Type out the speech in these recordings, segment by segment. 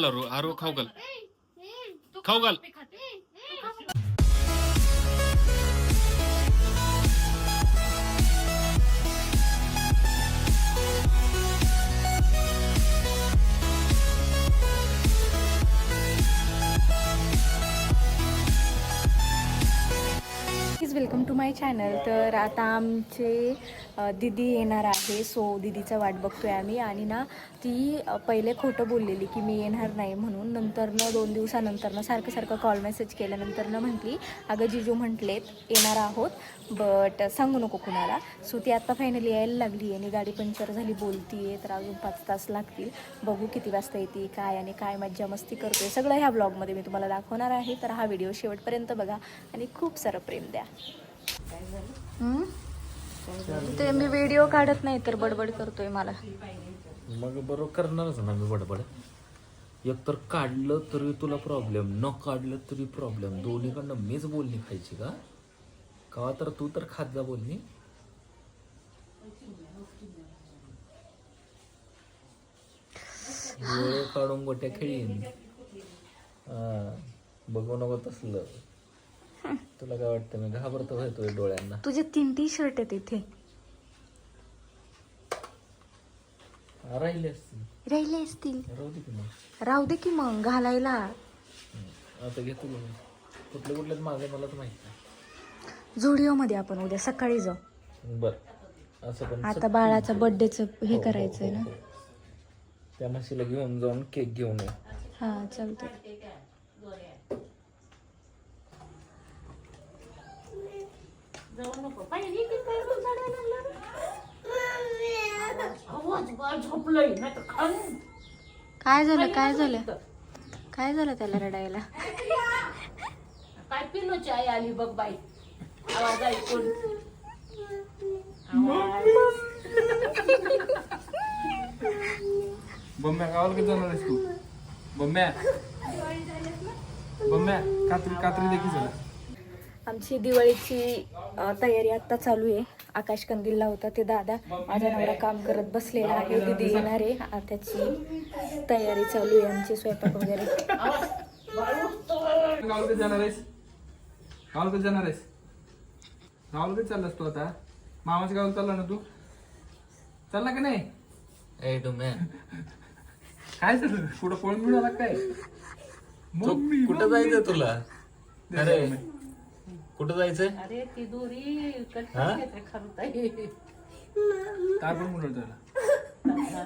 घाल आरू आरू खाऊ घाल खाऊ घाल वेलकम टू माय चॅनल तर आता आमचे दिदी येणार आहे. सो दिदीचा वाट बघतोय आम्ही. आणि ना ती पहिले खोटं बोललेली की मी येणार नाही म्हणून. नंतरनं दोन दिवसानंतरनं सारखं सारखं कॉल मेसेज केल्यानंतरनं म्हटली अगं जिजू म्हटलेत येणार आहोत बट सांगू नको कुणाला. सो ती आत्ता फायनली यायला लागली आणि गाडी पंक्चर झाली बोलतीये तर अजून पाच तास लागतील. बघू किती वाजता येते काय आणि काय मज्जा मस्ती करतोय. सगळं ह्या ब्लॉगमध्ये मी तुम्हाला दाखवणार आहे. तर हा व्हिडिओ शेवटपर्यंत बघा आणि खूप सारं प्रेम द्या. हम्म? ते मी व्हिडिओ काढत नाही तर बडबड करतोय मला. मग बरोबर करणारच ना मी बडबड. एकतर काढलं तरी तुला प्रॉब्लेम न काढलं तरी प्रॉब्लेम दोन्हीकडनं मीच बोलणी खायची का? का तर तू तर खात जा बोलणी डोळे काढून गोट्या खेळीन. बघू नको तसलं. तुला काय वाटतं? मी घाबरतो होय डोळ्यांना. तुझे तीन टी शर्ट आहेत इथे. राहिले असतील. राहिले असतील. राहू दे की मग. राहू दे की मग घालायला. आता घेतो की मी कुठले कुठले माझे मला माहीत नाही. झुडिओ मध्ये आपण उद्या सकाळी जाऊ. बर. असं पण आता बाळाचा बर्थडेच हे हो, करायचंय हो, ना. हो, हो. त्या म्हशीला घेऊन जाऊन केक घेऊन ये. हा चालतंय. काय झालं काय झालं? काय झालं त्याला रडायला? काय आई आली बघ बाई. आवाज ऐकून. बम्म्या गावाला कधी जाणार आहेस तू? बम्म्या बम्म्या कात्री कात्री देखील झाला. आमची दिवाळीची तयारी आता चालू आहे. आकाश कंदीलला होता ते दादा. माझा नवरा काम करत बसलेला आहे दिदी येणार आहे. त्याची तयारी चालू आहे आमची स्वयंपाक वगैरे. जाणार आहेस? जाणार आहेस? चाललास तू आता? मामाच्या गावाला चालला ना तू? चालला का नाही? ए काय झालं? पुढं पळून मिळाला काय? मम्मी कुठं जायचंय तुला? अरे. कुठं जायचंय? अरे ती दोरी हा? काय पण म्हणून त्याला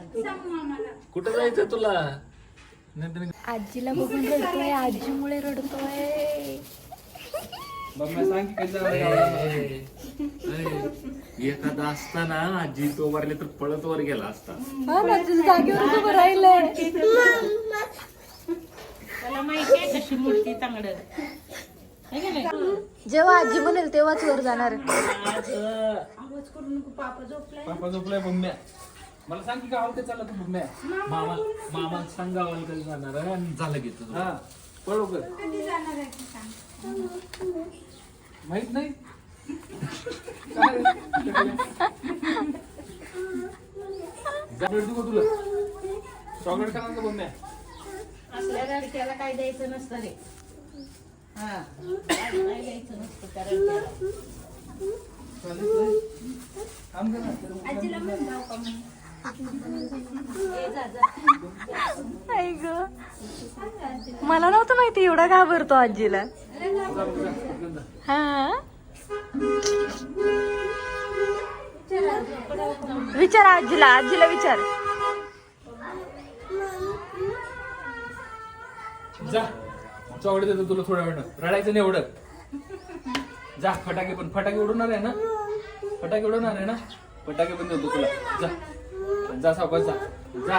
कुठं जायचंय तुला? नाही तर आजीला बघून रडतोय आजीमुळे रडतोय. बम्म्या सांग की कधी जाणार आहे? गावाला ए, ए, एखादा असताना आजी तो वरले तर पळत वर गेला असता. हा ना जागेवर उभं राहिलंय. त्याला माहिती आहे कशी मूर्ती नाही? जेव्हा आजी म्हणेल तेव्हाच वर जाणार आवाज करू नको पापा झोपलाय. पापा झोपलाय बम्म्या मला सांग की गावाला कधी चालला तू बम्म्या मामा मामा सांग गावाला कधी जाणार आहे आणि झालं घेतो हा. पळ लवकर. माहीत नाही? चॉकलेट देऊ का तुला? चॉकलेट का नका बम्म्या असल्या काय द्यायचं नसतं रे. मला नव्हतं माहिती एवढा घाबरतो आजीला. हा. विचार आजीला आजीला विचार. जा. चॉकलेट देतो तुला थोड्या वेळ रडायचं नाही एवढं. जा फटाके पण फटाके उडवणार आहे ना? फटाके उडवणार आहे ना? फटाके पण देतो तुला. जा. जा सावकाश जा. जा.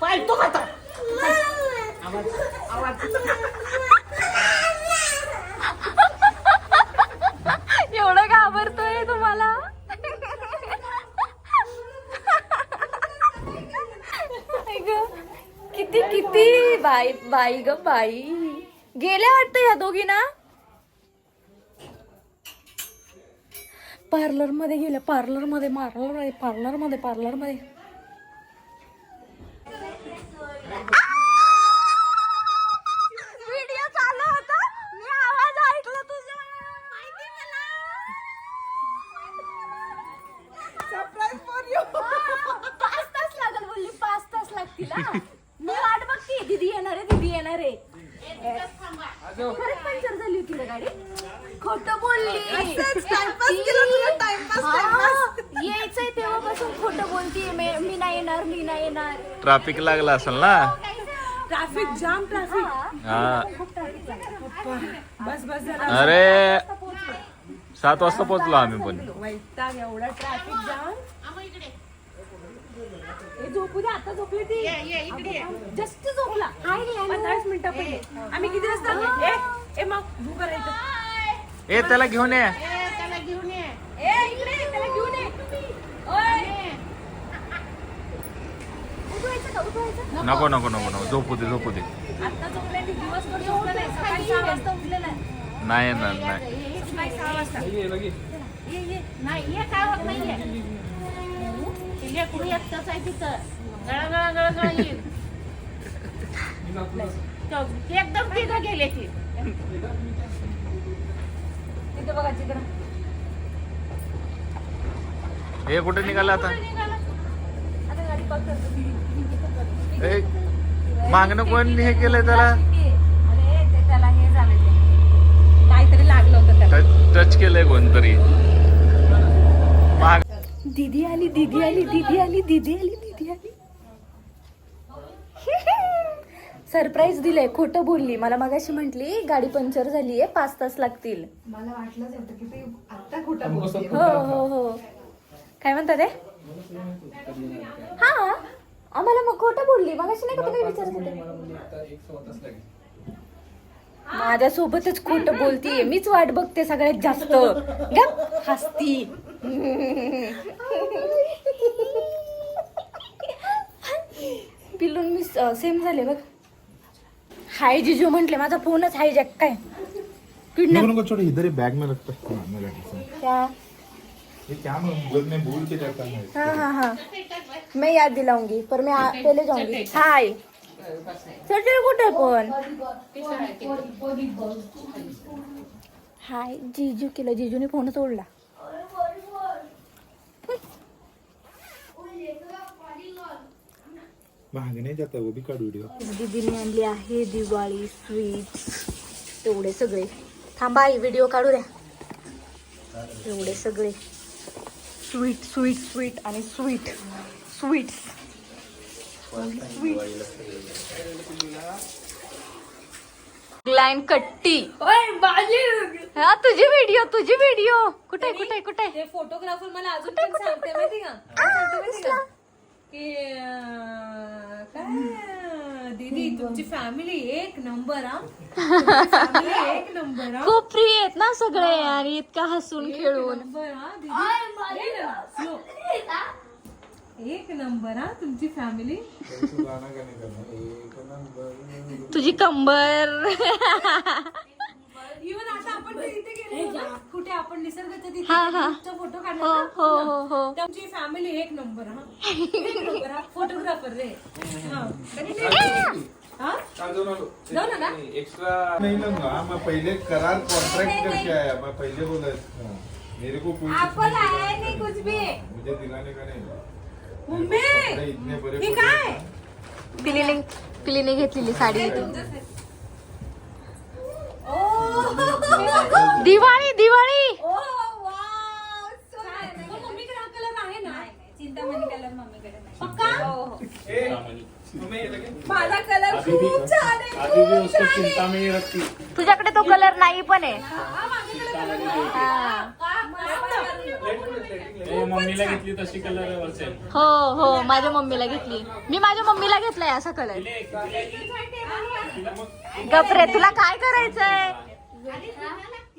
पाय तो आवाज आवाज. एवढं घाबरतोय तुम्हाला आई ग, किती बाई बाई ग बाई. गेल्या वाटतं या दोघी ना पार्लरमध्ये गेल्या पार्लरमध्ये पार्लरमध्ये पार्लरमध्ये पार्लरमध्ये खोटं बोलतीये मी मी नाही येणार मी नाही येणार. ट्रॅफिक लागला असेल ना? ट्रॅफिक जाम ट्रॅफिक हा. बस बस झाला. अरे सात वाजता पोहोचलो. आम्ही पण. वैताग एवढा ट्रॅफिक जाम ए, झोपू दे आता झोपली ती. जस्ट झोपला. पंधराच मिनिटं पहिले. आम्ही किती वाजता ए ए मग भू करायचं ए त्याला घेऊन ये. त्याला घेऊन ये. ए इकडे त्याला घेऊन ये. ओय. नको नको नको नको. झोपू दे झोपू दे. नाही. येणार नाही. हे एकदम तिथं गेले ती. तिथे बघा चित्र हे कुठे निघाला आता आता गाडी बघ करतो ए मागणं कोण हे केलंय त्याला? अरे ते त्याला हे झालं ते काहीतरी लागलं होतं त्याला टच केलंय कोणतरी. माग दीदी आली दीदी आली दीदी आली दीदी आली दीदी आली. सरप्राईज दिलंय खोटं बोलली. मला मगाशी म्हंटली गाडी पंक्चर झालीये पाच तास लागतील. मला वाटलंच होतं की ते आता कुठं मग कसं हो हो हो. काय म्हणता ते? हा? आम्हाला मग खोटं बोलली. मगाशी नाही का तुम्ही विचारत होते? लागेल. माझ्यासोबतच खोटं बोलतीये. मीच वाट बघते सगळ्यात जास्त. गप हसती. पिलून मी सेम झाले बघ. हाय जिजू म्हंटले माझा फोनच हायजॅक काय? किडनॅप इधर बैग में रखता। क्या? हूँ हाँ हाँ हाँ. मैं याद दिलाऊंगी पर मैं आ- पहले जाऊंगी. हाय. चटई कुठे पण? हाय जीजू केलं जीजूने फोन वीडियो दीदीने आणली आहे दिवाळी स्वीट्स एवढे सगळे. थांबा आई व्हिडिओ काढू द्या. एवढे सगळे. स्वीट स्वीट स्वीट आणि स्वीट. स्वीट्स. लाईन कट्टी. हा तुझी व्हिडिओ तुझी व्हिडिओ कुठे कुठे कुठे? फोटोग्राफर मला अजून पण सांगते माहिती का? काय सांगते माहिती का? दीदी तुमची फॅमिली एक नंबर हा? फॅमिली एक नंबर हा? खूप फ्री आहेत ना सगळे यार इतका हसून खेळून. नंबर हा दीदी? ये ना, slow. एक नंबर हा तुमची फॅमिली तुझी कंबर. इवन आता आपण ते इथे गेलो ना, कुठे आपण निसर्गाच्या तिथे हा, हा. फोटो हो काढला हो हो हो. तुमची फॅमिली एक नंबर हा. एक नंबर हा. फोटोग्राफर रे. हा? हा? जाऊ ना ना? एक्स्ट्रा नहीं लूंगा मैं पहले करार कॉन्ट्रैक्ट करके आया मैं पहले बोला हाँ, मेरे को कोई आपण आहे नाही कुछ भी मुझे दिलाने का नहीं? मम्मी कपड़े इतने बड़े हे बड़े काय पिलीने पिलीने घेतलेली साडी. इथून Diwali Diwali oh wow so मम्मीकडे हा कलर आहे ना चिंतामणी कलर मम्मीकडे पक्का ए, मम्मी, हे लगे. माझा कलर खूप छान आहे खूप छान आहे. तुझ्याकडे तो कलर नाही पण आहे. हा. मम्मीला घेतली तशी कलर हो हो माझ्या मम्मीला घेतली. मी माझ्या मम्मीला घेतलाय असा कलर गपरे तुला काय करायचंय?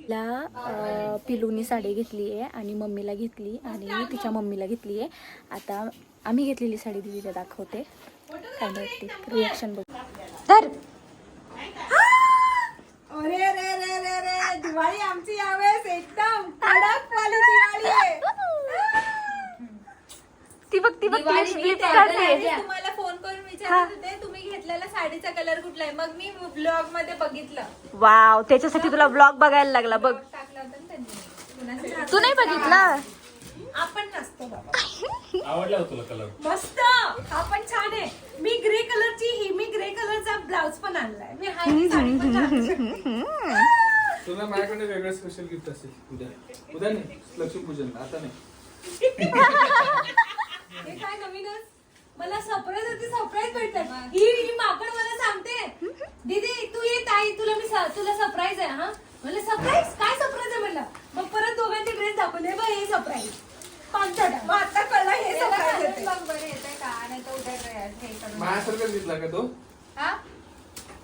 ला पिलूनी साडी घेतली आहे आणि मम्मीला घेतली आणि तिच्या मम्मीला घेतली आहे. आता आम्ही घेतलेली साडी दिदीला दाखवते. काय वाटते रिॲक्शन बघ. तर अरे रे रे रे रे दिवाळी आमची यावेळेस एकदम कडक वाली दिवाळी आहे. ती बघ ती बघ तुम्हाला फोन करून विचारत होते तुम्ही घेतलेला साडीचा कलर कुठला आहे मग मी ब्लॉगमध्ये बघितलं. वाव त्याच्यासाठी तुला ब्लॉग बघायला लागला बघ. टाकला होता ना त्यांनी. कुणाचं तू नाही बघितला? आपण नसतो बाबा. आवडला तुला कलर मस्त! हा पण छान आहे. मी ग्रे कलरची ही मी ग्रे कलरचा ब्लाउज पण आणलाय. मी हा ही साडी पण. तुला माझ्याकडे वेगळं स्पेशल गिफ्ट असेल उद्या. उद्या नाही लक्ष्मीपूजन आता नाही. हे काय नवीनच? मला सरप्राईज होती सरप्राईज भेटतात. ही. ही माकड मला सांगते. दीदी तू ये ताई तुला मी स- तुला सरप्राईज आहे हा? म्हणलं सरप्राईज काय सरप्राईज आहे म्हणलं? मग परत दोघांचे ड्रेस दाखवले बघ हे सरप्राईज पाचट मग आता कळलं हे येते नाही हे करून माझ्यासारखं घेतला का तो? हा?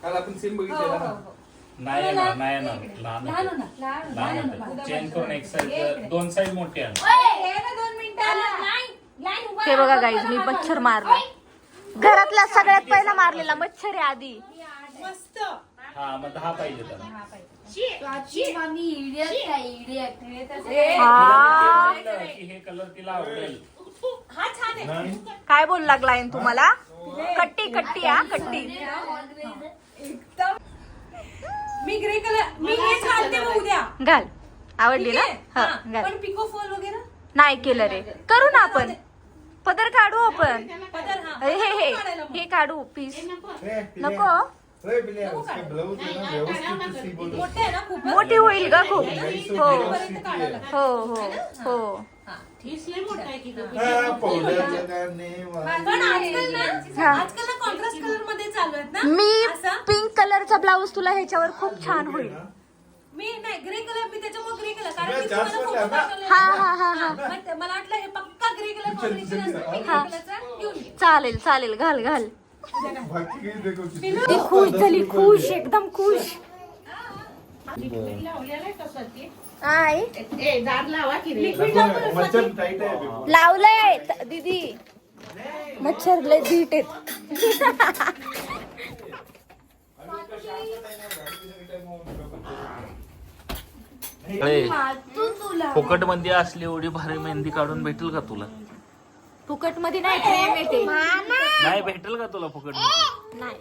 काल आपण सीन बघितलेला. नाही येणार नाही येणार. लहान लहान होते. होणार लहान लहान होणार. होते चेंज करून एक साईज दोन साईज मोठी आण. ओय, ये ना दोन मिनिटं. लाईन लाईन उभा हे बघा गाईज मी मच्छर. मारला घरातला सगळ्यात पहिला मारलेला मच्छर आहे आधी. मस्त. हा मग दहा पाहिजे त्याला. हा केलं की हे कलर तिला आवडेल. हा छान आहे. काय बोल लागला तुम्हाला? कट्टी कट्टी हा कट्टी. एकदम. मी ग्रे कलर मी हेच घालते मग उद्या. घाल. आवडली ना? हा हा. घाल. पण पिको फॉल वगैरे? नाही केलं रे. करू ना आपण. पदर काढू आपण. पदर हा हे. हे काढू पीस. नको. मोठे आहे ना खूप मोठी होईल का खूप? हो. हो हो. हो हा, हा. आजकाल ना कॉन्ट्रास्ट कलरमध्ये चालू आहेत ना. मी असं? पिंक कलरचा ब्लाऊज तुला ह्याच्यावर खूप छान होईल. मी नाही ग्रे कलर मी त्याच्यामुळे ग्रे कलर कारण हा. हा हा हा मला वाटलं हे पक्का ग्रे कलर कॉम्बिनेशन असतं मी ग्रे हा. कलरचा घेऊन घे चालेल चालेल घाल घाल. ती खुश झाली खुश एकदम खुश. आय. लावलंय दीदी. मच्छर लय धीट आहेत. फुकटमध्ये असली एवढी भारी मेहंदी काढून भेटेल का तुला? फुकटमध्ये नाही प्रेम येते नाही भेटेल का तुला फुकट नाही.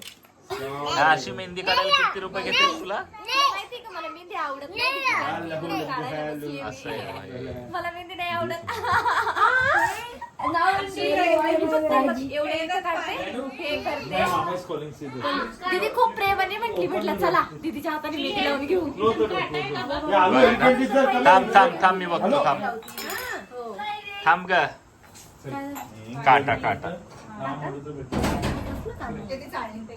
अशी मेहंदी काढायला किती रुपये घेते तुला? माहिती का मला मेहंदी आवडत नाही. असं आहे. मला मेहंदी नाही आवडत. दीदी खूप प्रेमाने म्हटली म्हटलं चला दीदीच्या हाताने मेहंदी लावून घेऊ. थांब थांब थांब मी बघतो थांब. थांब ग. काटा काटा. किती चाळणी ते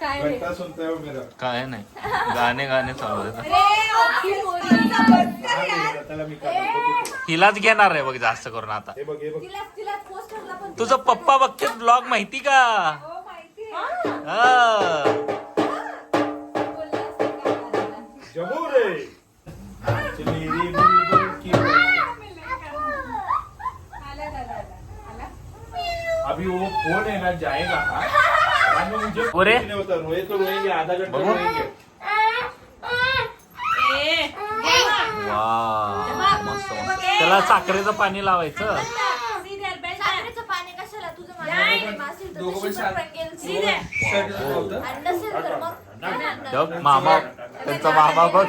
घंटा सुनता है वो मेरा। काय नाही. गाणे गाणे चालू त्याला मी. हिलाच घेणार आहे बघ जास्त करून आता. हे बघ हे बघ. तुझं पप्पा बघते ब्लॉग माहिती का? हा. जबू रे. मेरी बुलबुल की अभी वो फोन है ना जाएगा बाद में मुझे वो रे? नहीं होता रोए तो रोएंगे आधा घंटा बघू. रोएंगे वा मस्त मस्त त्याला साखरेचं पाणी लावायचं मामा त्यांचा मामा बघ.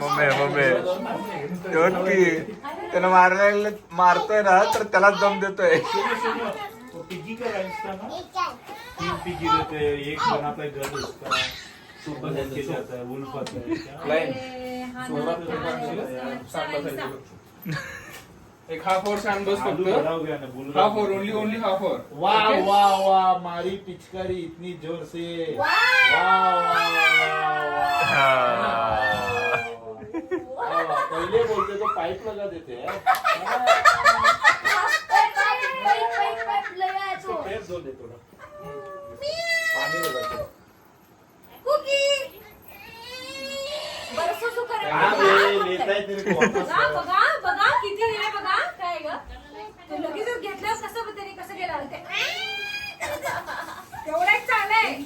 Mummy mummy. त्याला मारायला मारतोय ना तर त्याला दम देतोय. वो पिग्गी का राइस था ना. तीन हैं एक बनाता उसका जाता है उल्फ? एक हाफ आवर छान बस फक्त. Half hour only only half hour वाह वाह वाह मारी पिचकारी इतनी जोर से. वाह वाह वाह पहले बोलते तो पाइप लगा देते. हैं. पानी लगा लेता है तेरे को वापस बघा बघा बघा किती गेले बघा काय ग ते लगेच घेतल्यावर कसं त्याने कसं गेलं ते एवढा एक चांगला आहे नाही ना, चांगला पे-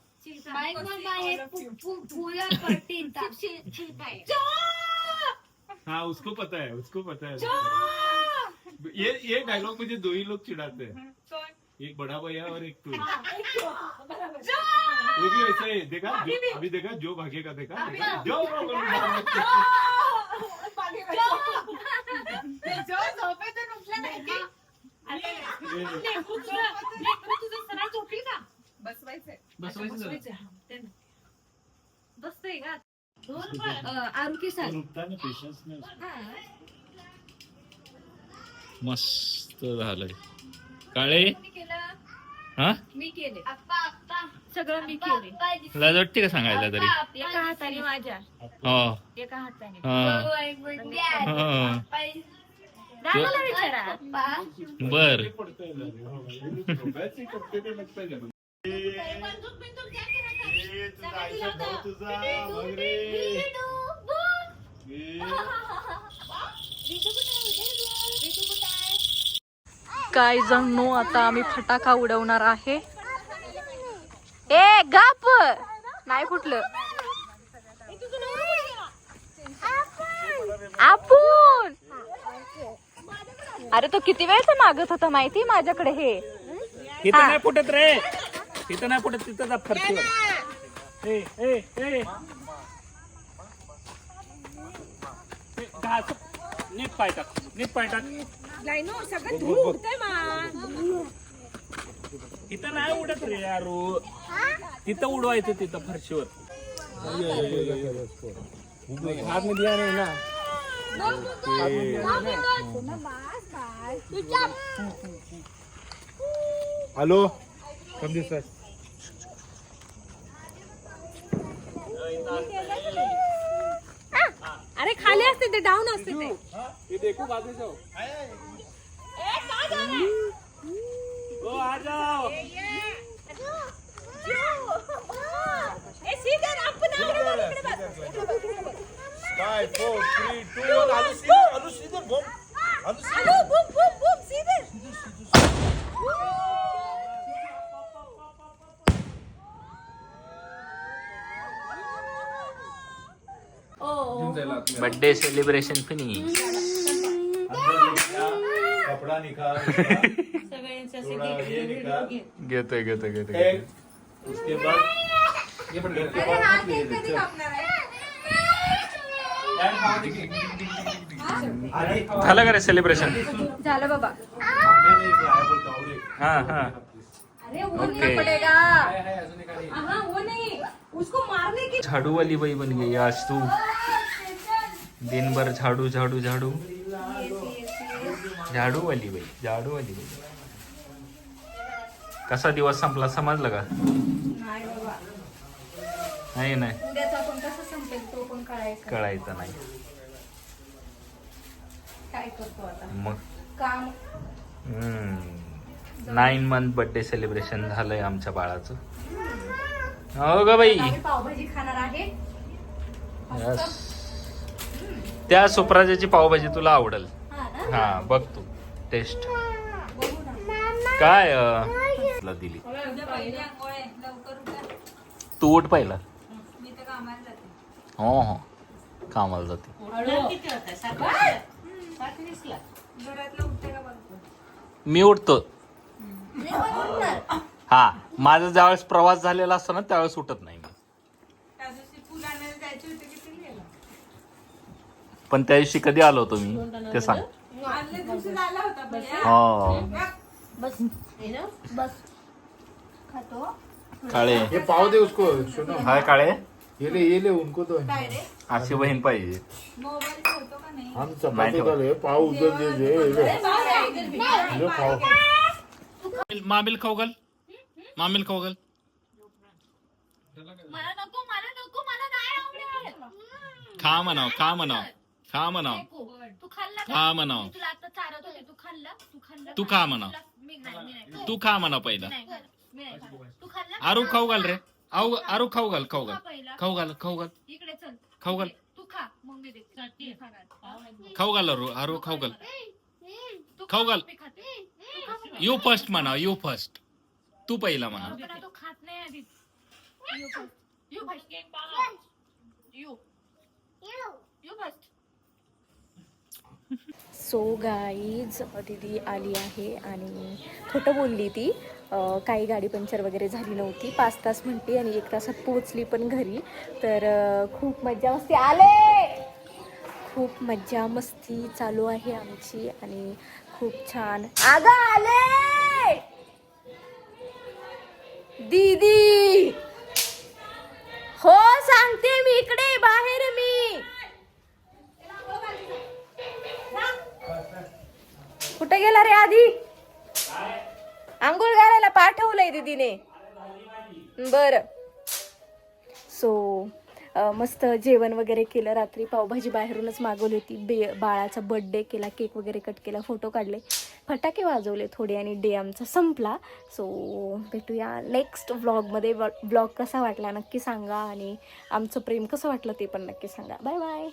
हाँ उसको पता है उसको पता है ये ये डायलॉग मुझे दो ही लोग चिढ़ाते हैं एक बड़ा भैया और एक तू वो भी वैसा ही है, देखा जो, अभी देखा जो भागेगा देखा बसतोय का? रुकता ना पेशेंस में मस्त झालंय. काळे? हा? मी केले. सगळं मी केले. लाज वाटते का सांगायला तरी? एका हाताने माझ्या. हो. एका हाताने. हा. हा. दादाला विचारा. बर. है ही है काय जणू आता आम्ही फटाका उडवणार आहे. ए गप! नाही कुठलं आपण! अरे तो किती वेळचा मागत होता माहिती माझ्याकडे हे? फुटत रे. इथं नाही फुटत तिथं जा फरशीवर. ए ए ए. ए, घास. नीट पाय टाक नीट पाय टाक. लाईनो सगळं धूळ उडतंय मा. इथं नाही उडत रे यारू. तिथं उडवायचं तिथं फरशीवर. हात मध्ये दिया नाही ना हॅलो कम दिसतात खाली असते ते डाऊन असते ते. ये देखो बाद में जाओ ओ आ ए, सीधे इकडे बघ, बम. आलू बर्थडे सेलिब्रेशन फिनिश कपडा निकाल उसके बाद ये पण घर सेलिब्रेशन बाबा. झाड़ू वाली वही बन गई आज तू। दिन भर झाडू झाडू. झाडू झाडू वाली बाई झाडू वाली बाई. कसा दिवस संपला समजलं का? नाही नाही कळायचा नाही. मग? नाईन मंथ बर्थडे सेलिब्रेशन झालंय आमच्या बाळाचं. हो ग बाई. पावभाजी खाणार आहे. त्या सुप्राजाची पावभाजी तुला आवडेल. हा हा बघ तू. टेस्ट काय तुला दिली. तू उठ पहिला. हो हो. कामाला जाते. मी उठतो. हा माझा ज्यावेळेस प्रवास झालेला असतो ना त्यावेळेस उठत नाही मी त्या दिवशी फुलं आणायला जायचे होते किती गेला पण त्या दिवशी कधी आलो होतो मी? ते सांग. आदल्या दिवशी आला होता भैया हो. बस हे ना बस खातो काळे ये पाव दे उसको सुनो. हाय काळे. ये ले ये ले उनको तो. काय रे अशी बहीण पाहिजे. मोबाईल ठेवतो का नाही हम नहीं चपाती ठेवा। का ले पाव उधर दे दे ये ले ले पाव मामिल खाऊ घाल मामिल खाऊ घाल मला नको मला नको मला नाही खा म्हणाव खा म्हणाव. खा म्हणाव. तू खाल्ला का? खा म्हणाव. तुला आता चारत होते. तू खाल्ला? तू खाल्ला? तू खा म्हणाव. मी नाही मी नाही तू खा म्हणा पहिला. नाही खाल्लं. मी नाही खाल्लं. तू खाल्ला आरू खाऊ घाल रे. आऊ आरू खाऊ घाल खाऊ घाल. खाऊ घाल खाऊ घाल. इकडे चल. खाऊ घाल. तू खा. मग मी देते. मी खाणार. खाऊ घाल आरू आरू खाऊ घाल. तू खाऊ घाल. मी खाते. तू खा म्हणा. यू फर्स्ट म्हणा यू फर्स्ट तू पहिला म्हणा पण तो खात नाही आधी. You first you first you you first so guys दीदी आली आहे आणि खोटं बोलली ती. काही गाडी पंक्चर वगैरे झाली नव्हती. पाच तास म्हणते आणि एक तासात पोहोचली पण घरी. तर खूप मज्जा मस्ती. आले! खूप मज्जा मस्ती चालू आहे आमची आणि खूप छान. आगा आले! दीदी! हो सांगते मी इकडे बाहेर मी कुठे गेला रे आधी? आंघोळ घालायला पाठवलंय दीदीने. बर. सो मस्त जेवण वगैरे केलं. रात्री पावभाजी बाहेरूनच मागवली होती. बे बाळाचा बर्थडे केला केक वगैरे कट केला फोटो काढले. फटाके वाजवले थोडे आणि डे आमचा संपला. सो भेटूया नेक्स्ट व्लॉगमध्ये व्लॉग कसा वाटला नक्की सांगा आणि आमचं प्रेम कसं वाटलं ते पण नक्की सांगा. Bye bye